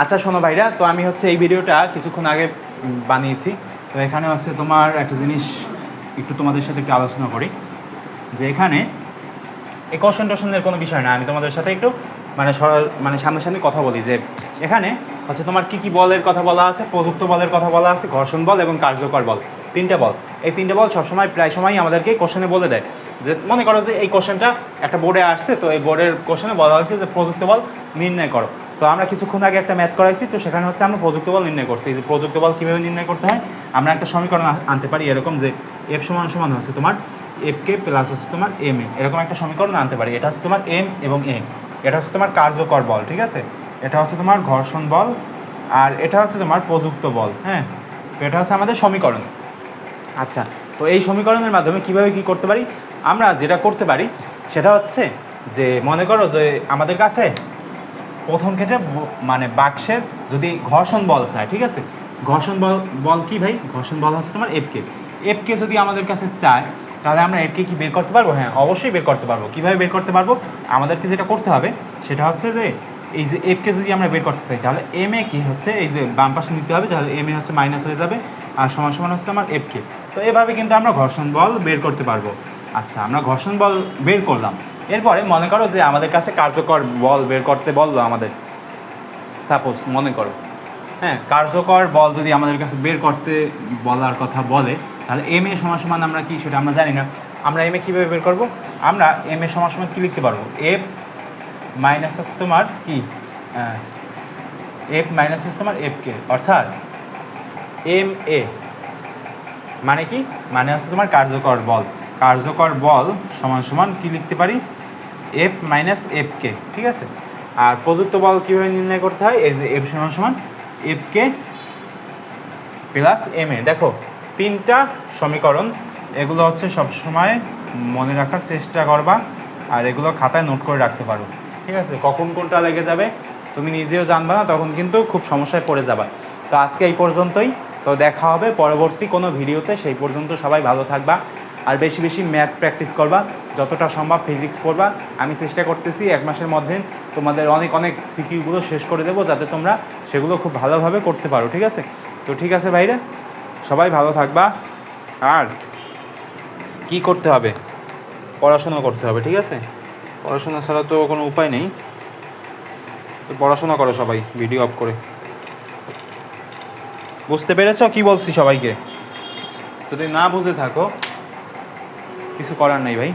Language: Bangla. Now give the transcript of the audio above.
আচ্ছা শোনো ভাইরা, তো আমি হচ্ছে এই ভিডিওটা কিছুক্ষণ আগে বানিয়েছি। তো এখানে হচ্ছে তোমার একটা জিনিস একটু তোমাদের সাথে একটু আলোচনা করি। যে এখানে এই কোশ্চেন টোশনের কোনো বিষয় না, আমি তোমাদের সাথে একটু মানে সরাল মানে সামনাসামনি কথা বলি যে, এখানে হচ্ছে তোমার কি কি বলের কথা বলা আছে, প্রযুক্ত বলের কথা বলা আছে, ঘর্ষণ বল এবং কার্যকর বল। তিনটে বল। এই তিনটে বল সবসময়, প্রায় সময়ই আমাদেরকে কোশ্চেনে বলে দেয়। যে মনে করো যে এই কোশ্চেনটা একটা বোর্ডে আসছে, তো এই বোর্ডের কোশ্চেনে বলা হয়েছে যে প্রযুক্ত বল নির্ণয় করো। তো আমরা কিছুক্ষণ আগে একটা ম্যাথ করাইছি, তো সেখানে হচ্ছে আমরা প্রযুক্ত বল নির্ণয় করছি। যে প্রযুক্ত বল কীভাবে নির্ণয় করতে হয়, আমরা একটা সমীকরণ আনতে পারি এরকম যে এফ সমান সমান হচ্ছে তোমার এফ কে প্লাস হচ্ছে তোমার এম এ এরকম একটা সমীকরণ আনতে পারি। এটা হচ্ছে তোমার এম এবং এ এটা হচ্ছে তোমার কার্যকর বল, ঠিক আছে? এটা হচ্ছে তোমার ঘর্ষণ বল, আর এটা হচ্ছে তোমার প্রযুক্ত বল হ্যাঁ? তো এটা হচ্ছে আমাদের সমীকরণ। আচ্ছা তো এই সমীকরণের মাধ্যমে কীভাবে কি করতে পারি? আমরা যেটা করতে পারি, সেটা হচ্ছে যে মনে করো যে আমাদের কাছে প্রথম ক্ষেত্রে মানে বাক্সের যদি ঘর্ষণ বল চায়, ঠিক আছে? ঘর্ষণ বল বল কি ভাই? ঘর্ষণ বল হচ্ছে তোমার এফকে এফকে যদি আমাদের কাছে চায়, তাহলে আমরা এফকে কি বের করতে পারব? হ্যাঁ অবশ্যই বের করতে পারব। কীভাবে বের করতে পারব? আমাদেরকে যেটা করতে হবে, সেটা হচ্ছে যে, এই যে এফকে যদি আমরা বের করতে চাই, তাহলে এম এ কি হচ্ছে? এই যে বাম পাশে নিতে হবে, তাহলে এম এ হচ্ছে মাইনাস হয়ে যাবে, আর সমান সমান হচ্ছে আমার এফকে তো এভাবে কিন্তু আমরা ঘর্ষণ বল বের করতে পারব। আচ্ছা আমরা ঘর্ষণ বল বের করলাম। এরপরে মনে করো যে আমাদের কাছে কার্যকর বল বের করতে বলল আমাদের। সাপোজ মনে করো। হ্যাঁ কার্যকর বল যদি আমাদের কাছে বের করতে বলার কথা বলে, তাহলে এম এ সমান সমান আমরা কি সেটা আমরা জানি না। আমরা এম এ কীভাবে বের করব? আমরা এম এ সমান সমান কী লিখতে পারব? এফ মাইনাস আছে তোমার কি? এফ মাইনাস আছে তোমার এফ কে অর্থাৎ এম এ মানে কি? মানে হচ্ছে তোমার কার্যকর বল। কার্যকর বল সমান সমান কি লিখতে পারি? এফ মাইনাস এফ কে ঠিক আছে? আর প্রযুক্ত বল কীভাবে নির্ণয় করতে হয়? এই যে এফ সমান সমান F K plus M A দেখো, তিনটা সমীকরণ, এগুলো হচ্ছে সবসময় মনে রাখার চেষ্টা করবা আর এগুলো খাতায় নোট করে রাখতে পারো, ঠিক আছে? কখন কোনটা লেগে যাবে, তুমি নিজেও জানবা না, তখন কিন্তু খুব সমস্যায় পড়ে যাবা। তো আজকে এই পর্যন্তই। তো দেখা হবে পরবর্তী কোনো ভিডিওতে। সেই পর্যন্ত সবাই ভালো থাকবা। আর বেশি বেশি ম্যাথ প্র্যাকটিস করবা, যতটা সম্ভব ফিজিক্স পড়বা। আমি চেষ্টা করতেছি এক মাসের মধ্যে তোমাদের অনেক অনেক সিকিউগুলো শেষ করে দেবো, যাতে তোমরা সেগুলো খুব ভালোভাবে করতে পারো, ঠিক আছে? তো ঠিক আছে ভাইরা, সবাই ভালো থাকবা। আর কি করতে হবে? পড়াশোনা করতে হবে, ঠিক আছে? পড়াশোনা ছাড়া তো কোনো উপায় নেই। তো পড়াশোনা করো সবাই, ভিডিও অফ করে। বুঝতে পেরেছ কি বলছি সবাইকে? যদি না বুঝে থাকো কিছু করার নেই ভাই।